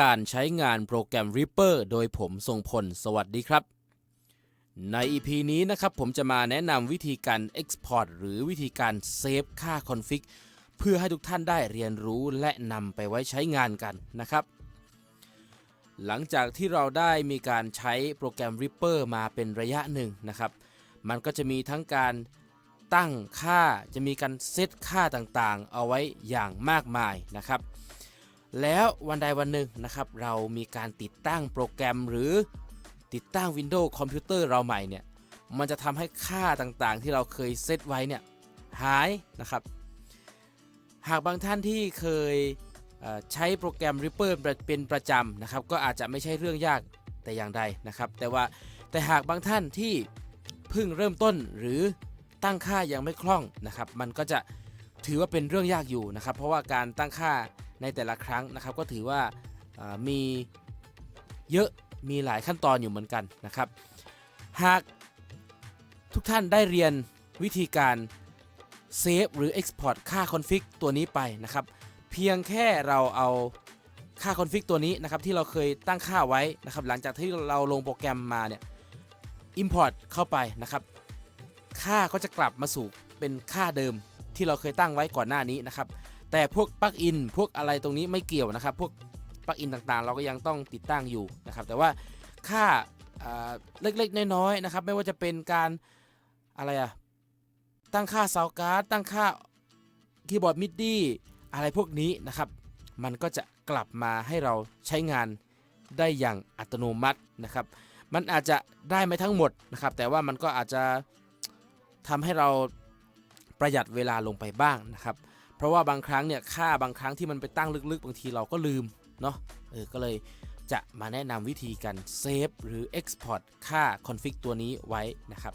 การใช้งานโปรแกรม Reaper โดยผมทรงพล สวัสดีครับ ใน EP นี้นะครับผมจะมาแนะนำวิธีการ Export หรือวิธีการเซฟค่า Config เพื่อให้ทุกท่านได้เรียนรู้และนำไปไว้ใช้งานกันนะครับ หลังจากที่เราได้มีการใช้โปรแกรม Reaper มาเป็นระยะหนึ่งนะครับ มันก็จะมีทั้งการตั้งค่าจะมีการเซตค่าต่างๆ เอาไว้อย่างมากมายนะครับ แล้ววันใดวันหนึ่งนะครับ เรามีการติดตั้งโปรแกรมหรือติดตั้ง Windows คอมพิวเตอร์เราใหม่เนี่ย มันจะทำให้ค่าต่างๆ ที่เราเคยเซตไว้เนี่ยหายนะครับ หากบางท่านที่เคยเใช้โปรแกรม Reaper เป็นประจำนะครับ ก็อาจจะไม่ใช่เรื่องยากแต่อย่างใดนะครับ แต่ว่าแต่หากบางท่านที่เพิ่งเริ่มต้นหรือตั้งค่ายังไม่คล่องนะครับ มันก็จะถือว่าเป็นเรื่องยากอยู่นะครับ เพราะว่าการตั้งค่า ในแต่ละครั้งนะครับ ก็ถือว่ามีเยอะมีหลายขั้นตอนอยู่เหมือนกันนะครับ หากทุกท่านได้เรียนวิธีการเซฟหรือ Export ค่า config ตัวนี้ไปนะครับ เพียงแค่เราเอาค่า config ตัวนี้นะครับที่เราเคยตั้งค่าไว้นะครับ หลังจากที่เราลงโปรแกรมมาเนี่ย import เข้าไปนะครับ ค่าก็จะกลับมาสู่เป็นค่าเดิมที่เราเคยตั้งไว้ก่อนหน้านี้นะครับ แต่พวกปลั๊กอินพวกอะไรตรงนี้ไม่เกี่ยวนะครับ พวกปลั๊กอินต่างๆ เราก็ยังต้องติดตั้งอยู่นะครับ แต่ว่าค่าเล็กๆน้อยๆนะครับ ไม่ว่าจะเป็นการอะไรอะตั้งค่าเซาการ์ดตั้งค่าคีย์บอร์ดมิดดี้อะไรพวกนี้นะครับ มันก็จะกลับมาให้เราใช้งานได้อย่างอัตโนมัตินะครับ มันอาจจะได้ไม่ทั้งหมดนะครับ แต่ว่ามันก็อาจจะทำให้เราประหยัดเวลาลงไปบ้างนะครับ เพราะว่าบางครั้งเนี่ยค่าบางครั้งที่มันไปตั้งลึกๆ บางทีเราก็ลืมเนาะเออก็เลยจะมาแนะนำวิธีการเซฟหรือ Export ค่า config ตัวนี้ไว้นะครับ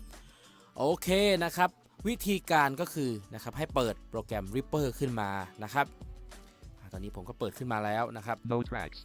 โอเคนะครับ วิธีการก็คือนะครับให้เปิดโปรแกรม Ripper ขึ้นมานะครับ ตอนนี้ผมก็เปิดขึ้นมาแล้วนะครับ No tracks.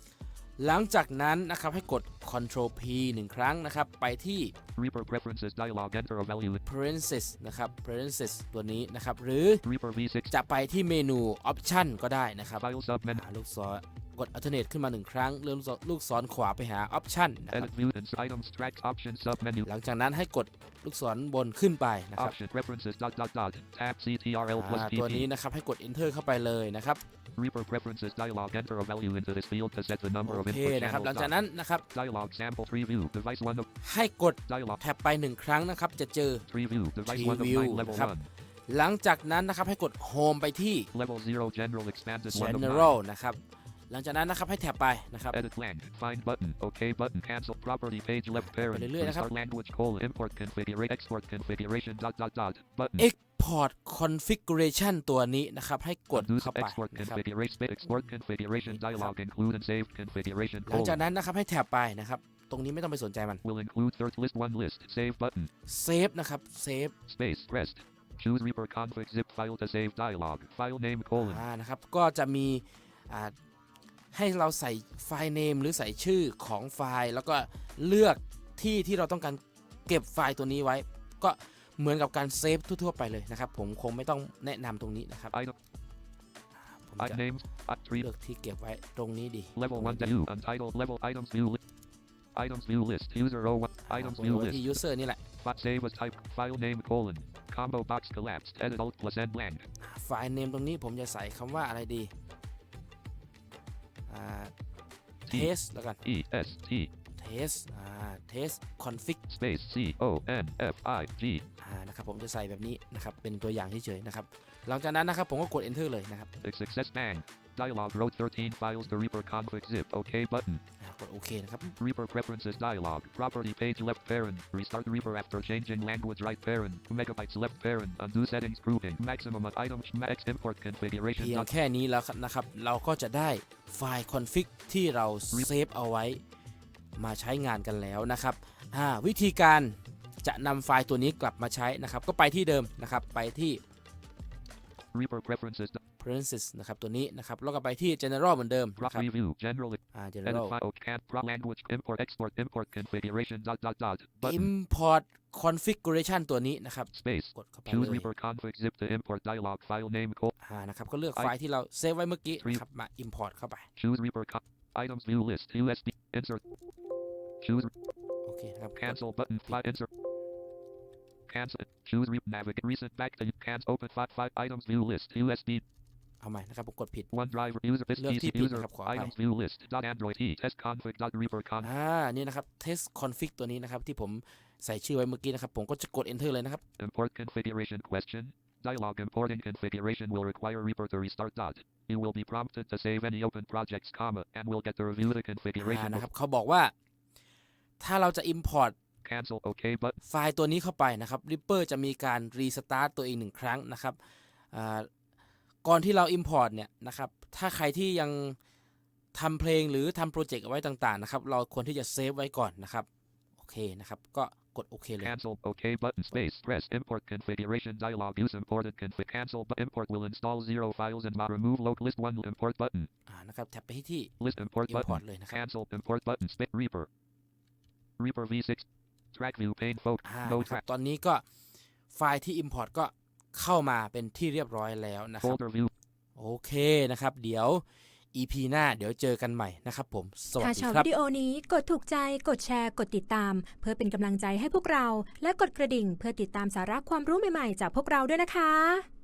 หลังจากนั้นนะครับให้กด Ctrl P หนึ่งครั้งนะครับ ไปที่ Reaper preferences dialog. Enter a value. parentheses นะครับ parentheses ตัวนี้นะครับ หรือ Reaper V6. จะไปที่เมนู Option ก็ได้นะครับ File sub menu. หาลูกศรกด alternate ขึ้นมาหนึ่งครั้งเลื่อนลูกศรลูกศรขวาไปหา Option นะครับ Edit view and items tracks option sub menu. หลังจากนั้นให้กดลูกศรบนขึ้นไปนะครับ Option preferences dot dot dot. Tab CTRL อ่า plus ตัวนี้ PP. นะครับให้กด enter เข้าไปเลยนะครับ Reaper preferences dialog. Enter a value into this field to set the number โอ of เค input นะครับหลัง channels. จากนั้นนะครับ Dialog sample 3 view. Device 1 of ให้กด dialog. แท็บไปหนึ่งครั้งนะครับ จะเจอ3 view. Device 1 of Preview 9 level นะครับหลังจากนั้นนะครับให้กด Home ไปที่ 1. Level 0 general expanded 1 of 9. General นะครับ หลังจากนั้นนะครับให้แท็บไปนะครับ Edit blank. Find button. OK button. Cancel property page left parent. ไปเรื่อยๆนะครับ Restart language colon import configuration export configuration dot dot dot button. Export Configuration ตัวนี้นะครับ ให้กด Undo เข้า sub ไป export นะครับ configuration export configuration dialog include and save configuration หลังจาก colon นั้นนะครับให้แท็บไปนะครับตรงนี้ไม่ต้องไปสนใจมัน will include third list one list save button Save นะครับ Save space pressed choose reaper config zip file to save dialog file name colon อ่านะครับก็จะมีอ่า ให้เราใส่ไฟล์ name หรือใส่ชื่อของไฟล์แล้วก็เลือกที่ที่เราต้องการเก็บไฟล์ตัวนี้ไว้ ก็เหมือนกับการเซฟทั่วๆไปเลยนะครับ ผมคงไม่ต้องแนะนำตรงนี้นะครับ item ผม item จะ names at three เลือกที่เก็บไว้ตรงนี้ดี level one view untitled level items view list items view list user 01 items ผม view ไว้ list ที่ user นี่แหละ file save as type file name colon combo box collapsed edit alt plus n blank ไฟล์ name ตรงนี้ผมจะใส่คำว่าอะไรดี อ่า test แล้วกัน e s t test อ่า test config space c o n f i g อ่านะครับผมจะใส่แบบนี้นะครับเป็นตัวอย่างเฉยๆนะครับหลังจากนั้นนะครับผมก็กด enter เลยนะครับ Big success bang. Dialog wrote 13 files to Reaper config zip. OK button. อ่ากดโอเคนะครับ Reaper preferences dialog. Property page left parent. Restart Reaper after changing language right parent. Megabytes left parent. Undo settings grouping. Maximum of items. Max import configuration. เพียง dot- แค่นี้แล้วนะครับ เราก็จะได้ไฟล์ config ที่เราเซฟเอาไว้มาใช้งานกันแล้วนะครับอ่าวิธีการจะนำไฟล์ตัวนี้กลับมาใช้นะครับ ก็ไปที่เดิมนะครับ ไปที่ Reaper preferences. Parentheses นะครับตัวนี้นะครับแล้วก็ไปที่ general เหมือนเดิม Prop นะครับ review. General. อ่า Edit general file. Can't prop language. Import export. Import configuration. Dot dot dot. Button. import configuration ตัวนี้นะครับ Space. กดเข้าไป Choose เลย Reaper config zip to import dialog. File name. Col- อ่านะครับก็เลือกไฟล์ที่เราเซฟไว้เมื่อกี้นะครับมา import เข้าไป Choose Reaper. Co- Items view list. USB. Insert. Choose. โอเคนะครับ Cancel button. Fly. Insert. Cancel. Choose. Re- navigate. Recent. Back to. Cancel. Open. Five. Five. Items view list. USB. เอาใหม่นะครับผมกดผิด OneDrive. User. This เลือก PC ที่ผิด user. นะครับขออภัย Items view list. Dot Android. T. Test config. Dot Reaper. Con. อ่านี่นะครับ test config ตัวนี้นะครับที่ผมใส่ชื่อไว้เมื่อกี้นะครับ ผมก็จะกด enter เลยนะครับ Import configuration question. Dialog importing configuration will require Reaper to restart. Dot. You will be prompted to save any open projects, comma, and will get to review the อ่า configuration. นะครับเขาบอกว่า ถ้าเราจะ import Cancel OK button. ไฟล์ตัวนี้เข้าไปนะครับ Reaper จะมีการ restart ตัวเองหนึ่งครั้งนะครับอ่า ก่อนที่เรา import เนี่ยนะครับถ้าใครที่ยังทำเพลงหรือทำโปรเจกต์เอาไว้ต่างๆนะครับเราควรที่จะเซฟไว้ก่อนนะครับโอเคนะครับก็กดโอเคเลย Cancel OK button space press import configuration dialog use imported config cancel but import will install zero files and ma- remove local list one import button อ่านะครับแท็บไปที่ที่ list import import button เลยนะครับ cancel import button space Reaper Reaper V6 track view pane photo อ่า no นะครับ track ตอนนี้ก็ไฟล์ที่ import ก็ เข้ามาเป็นที่เรียบร้อยแล้วนะครับ folder view โอเคนะครับ เดี๋ยว EP หน้าเดี๋ยวเจอกันใหม่นะครับผม สวัสถ้าดีชอบครับวิดีโอนี้กดถูกใจ กดแชร์ กดติดตาม เพื่อเป็นกำลังใจให้พวกเรา และกดกระดิ่งเพื่อติดตามสาระความรู้ใหม่ๆ จากพวกเราด้วยนะคะ